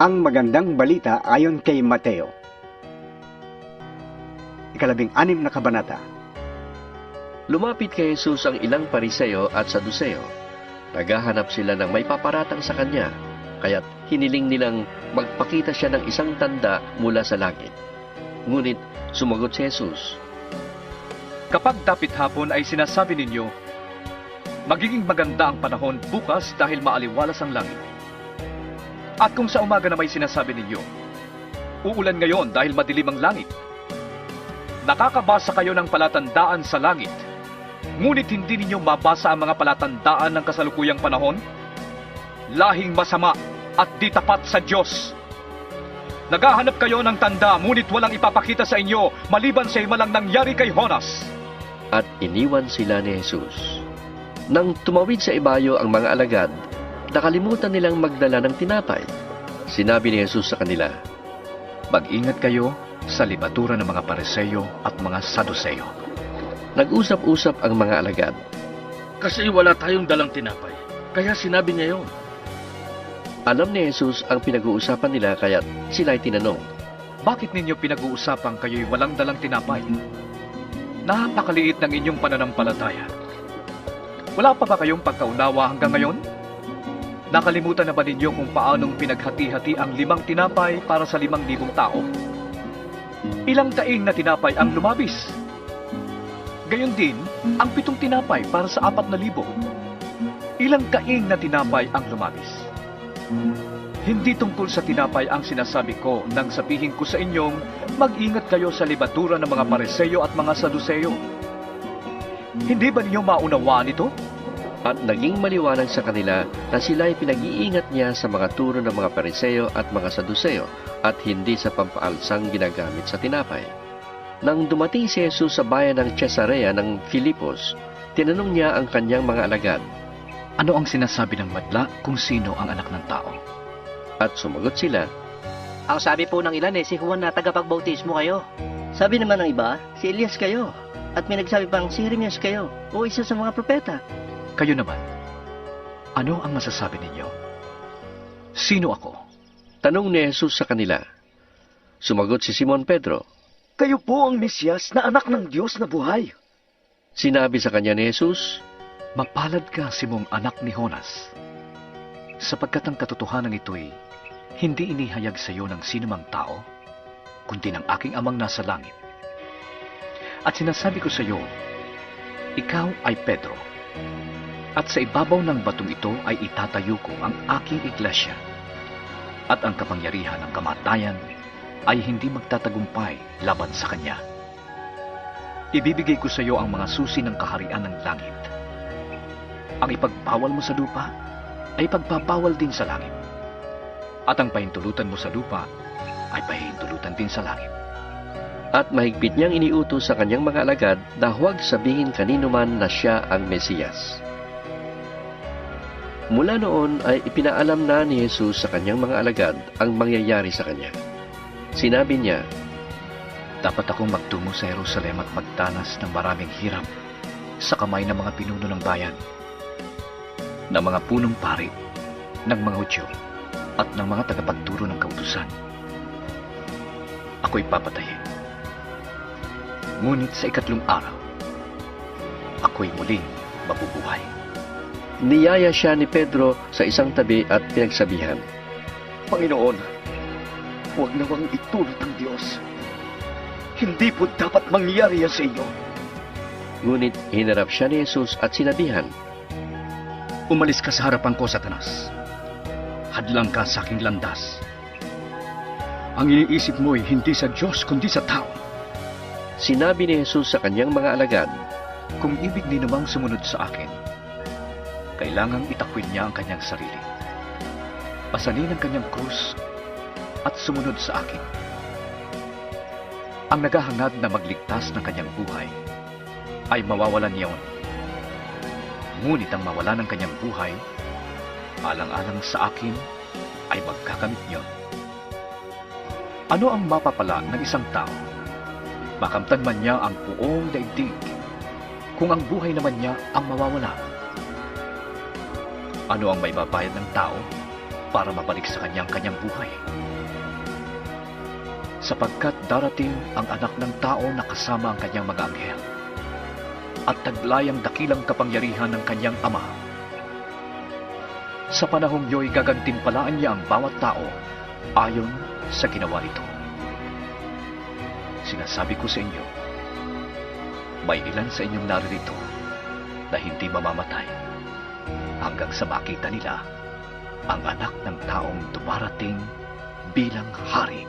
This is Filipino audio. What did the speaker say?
Ang magandang balita ayon kay Mateo. Ikalabing anim na kabanata. Lumapit kay Jesus ang ilang pariseo at saduseo. Naghahanap sila ng may paparatang sa kanya, kaya't hiniling nilang magpakita siya ng isang tanda mula sa langit. Ngunit sumagot si Jesus, Kapag dapit hapon ay sinasabi ninyo, magiging maganda ang panahon bukas dahil maaliwalas ang langit. At kung sa umaga na may sinasabi ninyo, uulan ngayon dahil madilim ang langit. Nakakabasa kayo ng palatandaan sa langit, ngunit hindi ninyo mabasa ang mga palatandaan ng kasalukuyang panahon? Lahing masama at di tapat sa Diyos. Naghahanap kayo ng tanda, ngunit walang ipapakita sa inyo maliban sa himalang nangyari kay Honas. at iniwan sila ni Jesus. Nang tumawid sa ibayo ang mga alagad, nakalimutan nilang magdala ng tinapay. Sinabi ni Jesus sa kanila, Mag-ingat kayo sa libatura ng mga pareseyo at mga saduseyo. Nag-usap-usap ang mga alagad. Kasi wala tayong dalang tinapay. Kaya sinabi niya yun. Alam ni Jesus ang pinag-uusapan nila kaya't sila ay tinanong. Bakit ninyo pinag-uusapan kayo'y walang dalang tinapay? Napakaliit ng inyong pananampalataya. Wala pa ba kayong pagkaunawa hanggang ngayon? Nakalimutan na ba ninyo kung paanong pinaghati-hati ang limang tinapay para sa limang libong tao? Ilang taing na tinapay ang lumabis? Gayon din, ang pitong tinapay para sa apat na libo. Ilang kaing na tinapay ang lumabis? Hindi tungkol sa tinapay ang sinasabi ko nang sabihin ko sa inyong mag-ingat kayo sa libatura ng mga pareseyo at mga saduseyo. Hindi ba ninyo maunawaan ito? At naging maliwanag sa kanila na sila ay pinag-iingat niya sa mga turo ng mga pariseo at mga saduseo at hindi sa pampaalsang ginagamit sa tinapay. Nang dumating si Jesus sa bayan ng Cesarea ng Filipos, tinanong niya ang kanyang mga alagad Ano ang sinasabi ng madla kung sino ang anak ng tao? at sumagot sila, Ang sabi po ng ilan eh, si Juan na tagapagbautismo kayo. Sabi naman ng iba, si Elias kayo. At may nagsabi pang si Jeremias kayo o isa sa mga propeta. Kayo naman, ano ang masasabi ninyo? Sino ako? tanong ni Jesus sa kanila. Sumagot si Simon Pedro. Kayo po ang Mesyas na anak ng Diyos na buhay. Sinabi sa kanya ni Jesus, Mapalad ka, Simong anak ni Honas. Sapagkat ang katotohanan ito'y hindi inihayag sa iyo ng sinumang tao, kundi ng aking amang nasa langit. At sinasabi ko sa iyo, ikaw ay Pedro. At sa ibabaw ng batong ito ay itatayo ko ang aking iglesia. At ang kapangyarihan ng kamatayan ay hindi magtatagumpay laban sa kanya. Ibibigay ko sa iyo ang mga susi ng kaharian ng langit. Ang ipagbawal mo sa lupa ay pagpapawal din sa langit. At ang pahintulutan mo sa lupa ay pahintulutan din sa langit. at mahigpit niyang iniutos sa kanyang mga alagad na huwag sabihin kanino man na siya ang Mesiyas. Mula noon ay ipinaalam na ni Jesus sa kanyang mga alagad ang mangyayari sa kanya. Sinabi niya, Dapat akong magtungo sa Jerusalem at magdanas ng maraming hirap sa kamay ng mga pinuno ng bayan, ng mga punong pari, ng mga Hudyo, at ng mga tagapagturo ng kautusan. Ako'y papatayin. Ngunit sa ikatlong araw, ako'y muling mabubuhay. Niyaya siya ni Pedro sa isang tabi at pinagsabihan, Panginoon, huwag nawang itulot ng Diyos. Hindi po dapat mangyari yan sa inyo. ngunit hinarap siya ni Jesus at sinabihan, Umalis ka sa harapan ko, Satanas. Hadlang ka sa aking landas. Ang iniisip mo'y hindi sa Diyos kundi sa tao. Sinabi ni Jesus sa kanyang mga alagad, Kung ibig ni namang sumunod sa akin, kailangang itakwin niya ang kanyang sarili. Pasanin ang kanyang krus at sumunod sa akin. Ang naghahangad na magligtas ng kanyang buhay ay mawawalan niyon. Ngunit ang mawala ng kanyang buhay, alang-alang sa akin, ay magkakamit niyon. Ano ang mapapala ng isang tao? Makamtan man niya ang buong daigdig kung ang buhay naman niya ang mawawala. Ano ang may babayad ng tao para mabalik sa kanyang kanyang buhay. Sapagkat darating ang anak ng tao na kasama ang kanyang mga anghel at taglayang dakilang kapangyarihan ng kanyang ama. Sa panahong yo'y gagantimpalaan niya ang bawat tao ayon sa ginawa nito. Sinasabi ko sa inyo, may ilan sa inyong naririto na hindi mamamatay hanggang sa makita nila ang anak ng taong dumarating bilang hari.